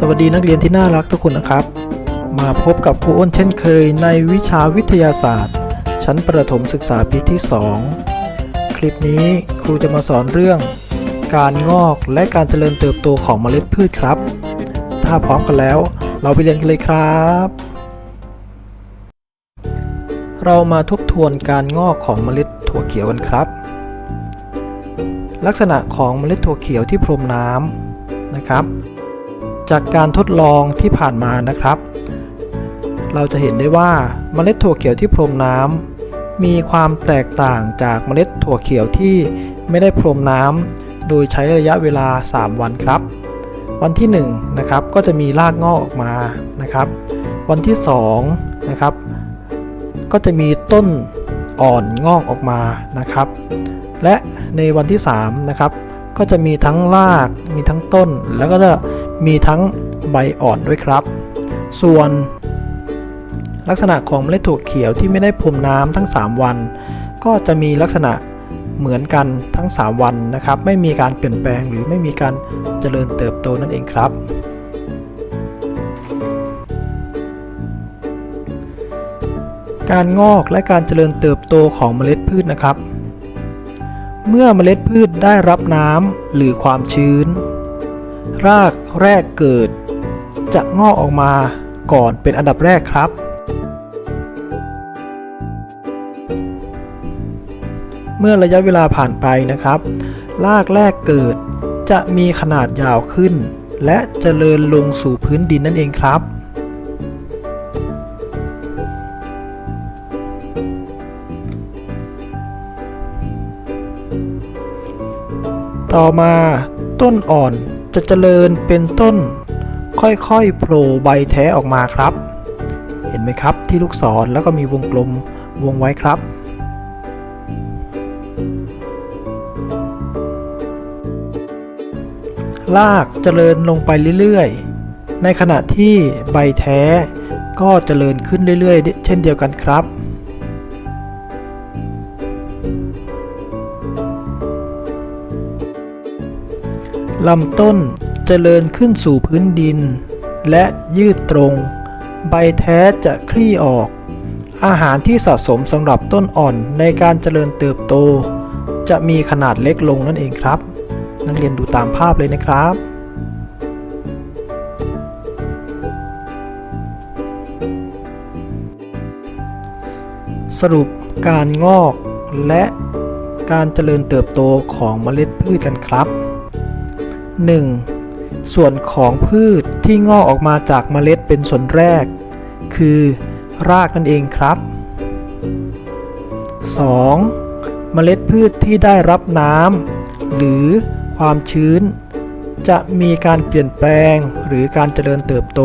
สวัสดีนักเรียนที่น่ารักทุกคนนะครับ มาพบกับครูอ้นเช่นเคยในวิชาวิทยาศาสตร์ ชั้นประถมศึกษาปีที่ 2 คลิปนี้ครูจะมาสอนเรื่อง การงอกและการเจริญเติบโตของเมล็ดพืชครับ ถ้าพร้อมกันแล้ว เราไปเรียนกันเลยครับ เรามาทบทวนการงอกของเมล็ดถั่วเขียวกันครับ ลักษณะของเมล็ดถั่วเขียวที่พรมน้ำนะครับ จากการทดลองที่ผ่านมานะครับ เราจะเห็นได้ว่าเมล็ดถั่วเขียวที่พรมน้ำมีความแตกต่างจากเมล็ดถั่วเขียวที่ไม่ได้พรมน้ำโดยใช้ระยะเวลา 3 วันครับ วันที่1นะครับก็จะมีรากงอกออกมานะครับ วันที่2นะครับก็จะมีต้นอ่อนงอกออกมานะครับ และในวันที่3นะครับก็จะมีทั้งรากมีทั้งต้นแล้วก็จะ มีทั้งใบอ่อนด้วยครับ ส่วน ลักษณะของเมล็ดถั่วเขียวที่ไม่ได้พรมน้ำทั้ง 3 วัน ก็จะมีลักษณะเหมือนกันทั้ง 3 วันนะครับ ไม่มีการเปลี่ยนแปลงหรือไม่มีการเจริญเติบโตนั่นเองครับ การงอกและการเจริญเติบโตของเมล็ดพืชนะครับ เมื่อเมล็ดพืชได้รับน้ำหรือความชื้น รากแรกเกิด จะงอกออกมาก่อนเป็นอันดับแรกครับ เมื่อระยะเวลาผ่านไปนะครับ รากแรกเกิดจะมีขนาดยาวขึ้น และเจริญลงสู่พื้นดินนั่นเองครับต่อมาต้นอ่อน จะเจริญเป็นต้น ค่อยๆโผล่ใบแท้ออกมาครับ เห็นไหมครับที่ลูกศรแล้วก็มีวงกลมวงไว้ครับ ลากเจริญลงไปเรื่อยๆ ในขณะที่ใบแท้ก็เจริญขึ้นเรื่อยๆ เช่นเดียวกันครับ ลำต้นเจริญขึ้นสู่พื้นดิน และยืดตรง ใบแท้จะคลี่ออก อาหารที่สะสมสำหรับต้นอ่อนในการเจริญเติบโต จะมีขนาดเล็กลงนั่นเองครับ นักเรียนดูตามภาพเลยนะครับสรุปการงอกและการเจริญเติบโตของเมล็ดพืชกันครับ 1. ส่วนของพืชที่งอกออกมาจากเมล็ดเป็นส่วนแรก คือ รากนั่นเองครับ 2. เมล็ดพืชที่ได้รับน้ำหรือความชื้น จะมีการเปลี่ยนแปลงหรือการเจริญเติบโต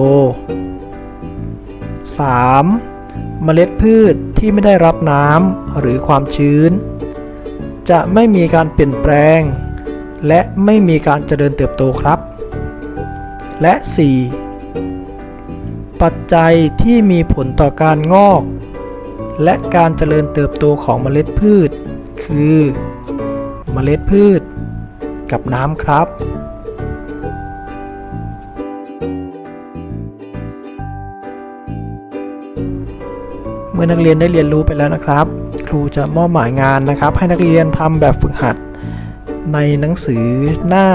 3. เมล็ดพืชที่ไม่ได้รับน้ำหรือความชื้น จะไม่มีการเปลี่ยนแปลง และไม่มีการเจริญเติบโตครับ และ 4. ปัจจัยที่มีผลต่อการงอก และการเจริญเติบโตของเมล็ดพืช คือ เมล็ดพืช กับน้ำครับเมื่อนักเรียนได้เรียนรู้ไปแล้วนะครับ ครูจะมอบหมายงานนะครับ ให้นักเรียนทำแบบฝึกหัด ในหนังสือหน้า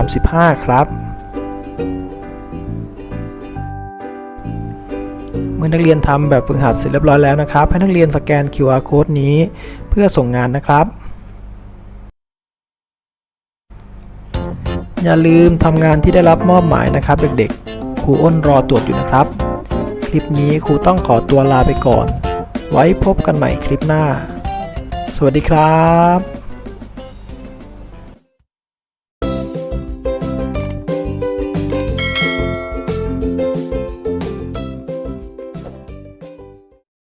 35 ครับ เมื่อนักเรียนทำแบบฝึกหัดเสร็จเรียบร้อยแล้วนะครับ ให้นักเรียนสแกน QR code นี้เพื่อส่งงานนะครับ อย่าลืมทำงานที่ได้รับมอบหมายนะครับ เด็กๆ ครูอ้นรอตรวจอยู่นะครับ คลิปนี้ครูต้องขอตัวลาไปก่อน ไว้พบกันใหม่คลิปหน้า สวัสดีครับ